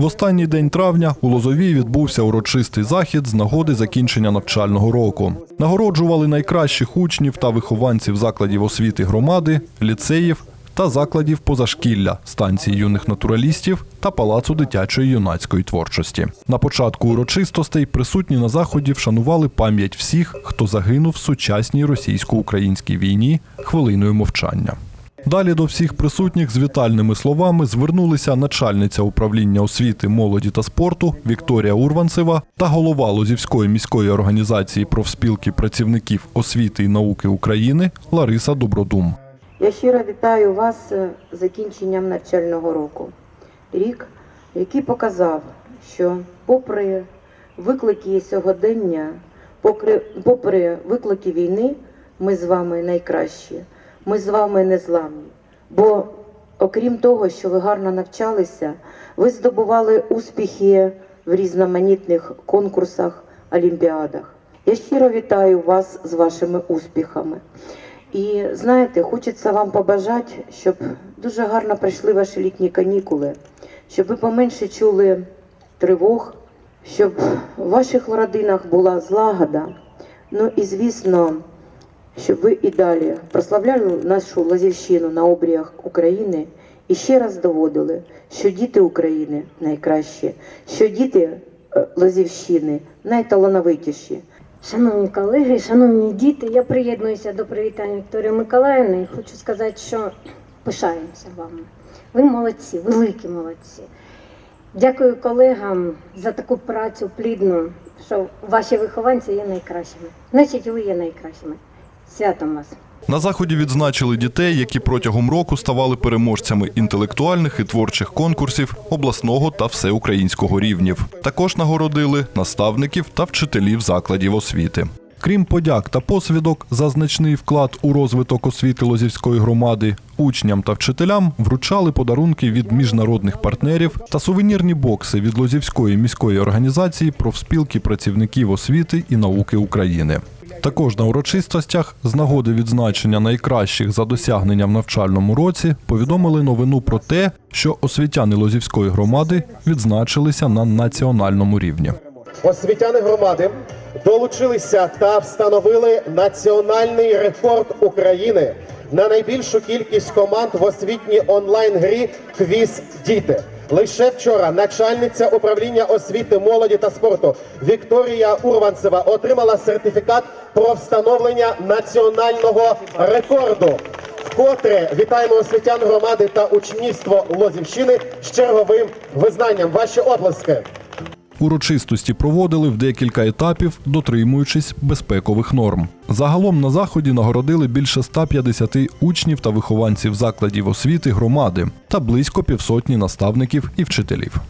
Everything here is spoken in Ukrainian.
В останній день травня у Лозовій відбувся урочистий захід з нагоди закінчення навчального року. Нагороджували найкращих учнів та вихованців закладів освіти громади, ліцеїв та закладів позашкілля, станції юних натуралістів та палацу дитячої юнацької творчості. На початку урочистостей присутні на заході вшанували пам'ять всіх, хто загинув в сучасній російсько-українській війні хвилиною мовчання. Далі до всіх присутніх з вітальними словами звернулися начальниця управління освіти, молоді та спорту Вікторія Урванцева та голова Лозівської міської організації профспілки працівників освіти і науки України Лариса Добродум. Я щиро вітаю вас з закінченням навчального року. Рік, який показав, що попри виклики сьогодення, попри виклики війни, ми з вами найкращі, ми з вами незламні. Бо окрім того, що ви гарно навчалися, ви здобували успіхи в різноманітних конкурсах, олімпіадах. Я щиро вітаю вас з вашими успіхами. І знаєте, хочеться вам побажати, щоб дуже гарно пройшли ваші літні канікули, щоб ви поменше чули тривог, щоб в ваших родинах була злагода. Ну і звісно, щоб ви і далі прославляли нашу Лазівщину на обріях України і ще раз доводили, що діти України найкращі, що діти е, Лазівщини найталановитіші. Шановні колеги, шановні діти, я приєднуюся до привітань Вікторії Миколаївни і хочу сказати, що пишаємося вами. Ви молодці, великі молодці. Дякую колегам за таку працю плідну, що ваші вихованці є найкращими. Значить, ви є найкращими. Святом вас! На заході відзначили дітей, які протягом року ставали переможцями інтелектуальних і творчих конкурсів обласного та всеукраїнського рівнів. Також нагородили наставників та вчителів закладів освіти. Крім подяк та посвідок за значний вклад у розвиток освіти Лозівської громади, учням та вчителям вручали подарунки від міжнародних партнерів та сувенірні бокси від Лозівської міської організації профспілки працівників освіти і науки України. Також на урочистостях з нагоди відзначення найкращих за досягнення в навчальному році повідомили новину про те, що освітяни Лозівської громади відзначилися на національному рівні. Освітяни громади долучилися та встановили національний рекорд України на найбільшу кількість команд в освітній онлайн-грі Квіз Діти. Лише вчора начальниця управління освіти, молоді та спорту Вікторія Урванцева отримала сертифікат про встановлення національного рекорду. Вкотре вітаємо освітян громади та учнівство Лозівщини з черговим визнанням. Ваші оплески. Урочистості проводили в декілька етапів, дотримуючись безпекових норм. Загалом на заході нагородили більше 150 учнів та вихованців закладів освіти громади та близько півсотні наставників і вчителів.